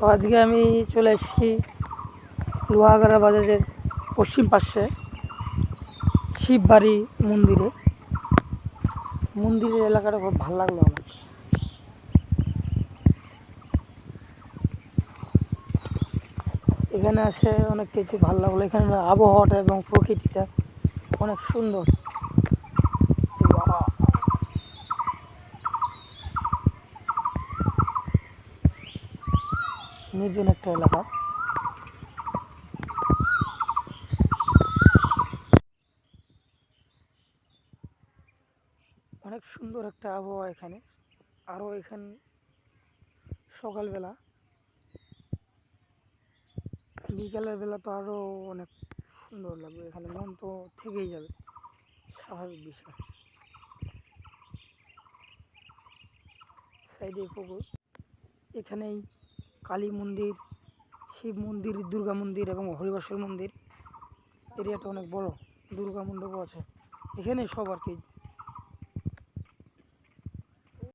তো আজকে আমি চলে এসেছি লোহাগাড়া বাজারের পশ্চিম পাশে শিববাড়ি মন্দিরে। মন্দিরের এলাকাটা খুব ভালো লাগল আমার। এখানে আসে অনেক কিছু ভালো লাগল। এখানে আবহাওয়াটা এবং প্রকৃতিটা অনেক সুন্দর। নির্জন একটা এলাকা। অনেক সুন্দর একটা আবহাওয়া এখানে। আরও এখানে সকালবেলা। বিকালের বেলা তো আরও অনেক সুন্দর লাগবে। এখানে মন তো থেকেই যাবে। স্বাভাবিক বিষয়। সাইডে পুকুর। এখানেই কালী মন্দির, শিব মন্দির, দুর্গা মন্দির এবং হরিবাসর মন্দির। এরিয়াটা অনেক বড়, দুর্গা মণ্ডপও আছে। এখানে সব আর কি